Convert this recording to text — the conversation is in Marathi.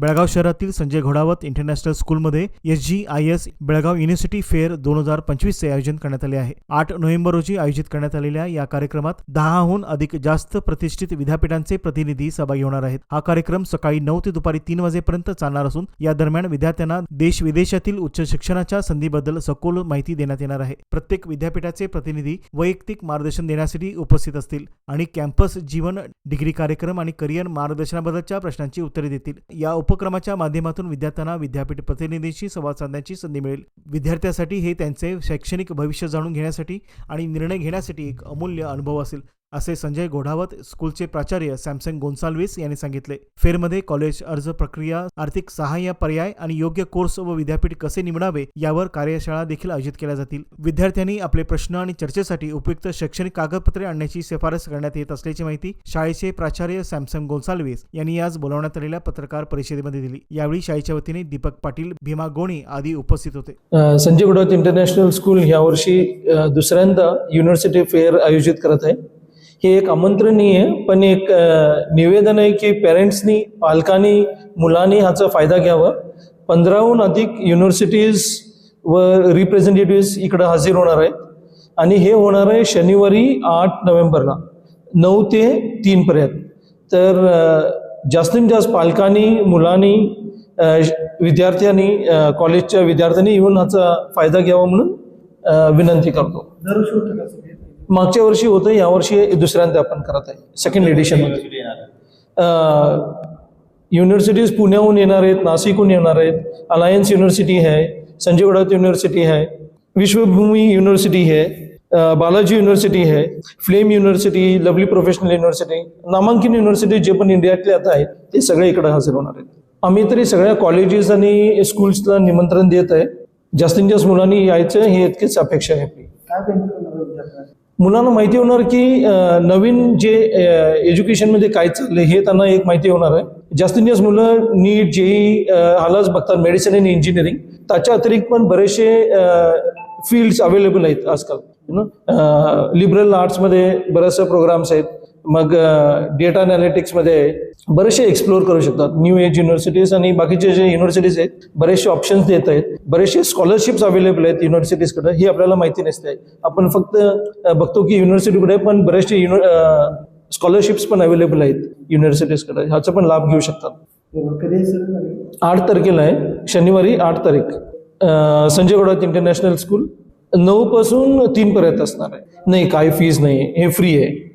बेळगाव शहरातील संजय घोडावत इंटरनॅशनल स्कूलमध्ये S G I S Belgaum university fair दोन हजार पंचवीसचे आयोजन करण्यात आले आहे. आठ नोव्हेंबर रोजी आयोजित करण्यात आलेल्या या कार्यक्रमात दहाहून अधिक जास्त प्रतिष्ठित विद्यापीठांचे प्रतिनिधी सहभागी होणार आहेत. हा कार्यक्रम सकाळी नऊ ते दुपारी तीन वाजेपर्यंत चालणार असून या दरम्यान विद्यार्थ्यांना देश विदेशातील उच्च शिक्षणाच्या संधीबद्दल सखोल माहिती देण्यात येणार आहे. प्रत्येक विद्यापीठाचे प्रतिनिधी वैयक्तिक मार्गदर्शन देण्यासाठी उपस्थित असतील आणि कॅम्पस जीवन डिग्री कार्यक्रम आणि करिअर मार्गदर्शनाबद्दलच्या प्रश्नांची उत्तरे देतील. या उप उपक्रमाच्या माध्यमातून विद्यार्थ्यांना विद्यापीठ प्रतिनिधींशी संवाद साधण्याची संधी मिळेल. विद्यार्थ्यासाठी हे त्यांचे शैक्षणिक भविष्य जाणून घेण्यासाठी आणि निर्णय घेण्यासाठी एक अमूल्य अनुभव असेल. असे संजय गोढावत स्कूलचे प्राचार्य सॅमसंग गोन्साल्विस यांनी सांगितले. फेरमध्ये कॉलेज अर्ज प्रक्रिया आर्थिक सहाय्य पर्याय आणि योग्य कोर्स व विद्यापीठ कसे निवडावे यावर कार्यशाळा देखील आयोजित केल्या जातील. विद्यार्थ्यांनी आपले प्रश्न आणि चर्चेसाठी उपयुक्त शैक्षणिक कागदपत्रे आणण्याची शिफारस करण्यात येत असल्याची माहिती शाळेचे प्राचार्य सॅमसंग गोन्साल्विस यांनी आज बोलावण्यात आलेल्या पत्रकार परिषदेमध्ये दिली. यावेळी शाळेच्या वतीने दीपक पाटील भीमा गोणी आदी उपस्थित होते. संजय गुडवत इंटरनॅशनल स्कूल यावर्षी दुसऱ्यांदा युनिव्हर्सिटी फेअर आयोजित करत आहे. हे एक आमंत्रणीय आहे पण एक निवेदन आहे की पेरेंट्सनी पालकांनी मुलांनी ह्याचा फायदा घ्यावा. पंधराहून अधिक युनिव्हर्सिटीज व रिप्रेझेंटेटिव्ह इकडं हजर होणार आहेत. आणि हे होणार आहे शनिवारी आठ नोव्हेंबरला नऊ ते तीनपर्यंत तर जास्तीत जास्त पालकांनी मुलांनी विद्यार्थ्यांनी कॉलेजच्या विद्यार्थ्यांनी येऊन ह्याचा फायदा घ्यावा म्हणून विनंती करतो. मागच्या वर्षी होतं यावर्षी दुसऱ्यांदा आपण करत आहे. सेकंड एडिशनमध्ये. युनिव्हर्सिटीज पुण्याहून येणार आहेत नाशिकहून येणार आहेत. अलायन्स युनिव्हर्सिटी आहे संजय गडावत युनिव्हर्सिटी आहे विश्वभूमी युनिव्हर्सिटी है अ, बालाजी युनिव्हर्सिटी है Flame university Lovely Professional University नामांकित युनिव्हर्सिटी जे पण इंडियातले आता आहेत ते सगळे इकडे हजर होणार आहेत. आम्ही तरी सगळ्या कॉलेजेस आणि स्कूल्सला निमंत्रण देत आहे. जास्तीत जास्त मुलांनी यायचं हे इतकेच अपेक्षा आहे आपली. मुलांना माहिती होणार की नवीन जे एज्युकेशनमध्ये काय चाललंय हे त्यांना एक माहिती होणार आहे. जास्तीत जास्त मुलं नीट जेई हालाच बघतात मेडिसिन आणि इंजिनिअरिंग त्याच्या अतिरिक्त पण बरेचसे फील्ड्स अवेलेबल आहेत आजकाल. लिबरल आर्ट्समध्ये बरेचसे प्रोग्राम्स आहेत. मग डेटा अनालिटिक्समध्ये बरेचसे एक्सप्लोर करू शकतात. न्यू एज युनिव्हर्सिटीज आणि बाकीचे जे युनिव्हर्सिटीज आहेत बरेचसे ऑप्शन्स देत आहेत. बरेचसे स्कॉलरशिप्स अवेलेबल आहेत युनिव्हर्सिटीजकडे ही आपल्याला माहिती नसते आपण फक्त बघतो की युनिव्हर्सिटीकडे पण बरेचसे स्कॉलरशिप्स पण अवेलेबल आहेत युनिव्हर्सिटीजकडे ह्याचा पण लाभ घेऊ शकतात. आठ तारखेला आहे. शनिवारी आठ तारीख. संजय गडावत इंटरनॅशनल स्कूल नऊ पासून तीन पर्यंत असणार आहे. नाही काही फीज नाही. हे फ्री आहे.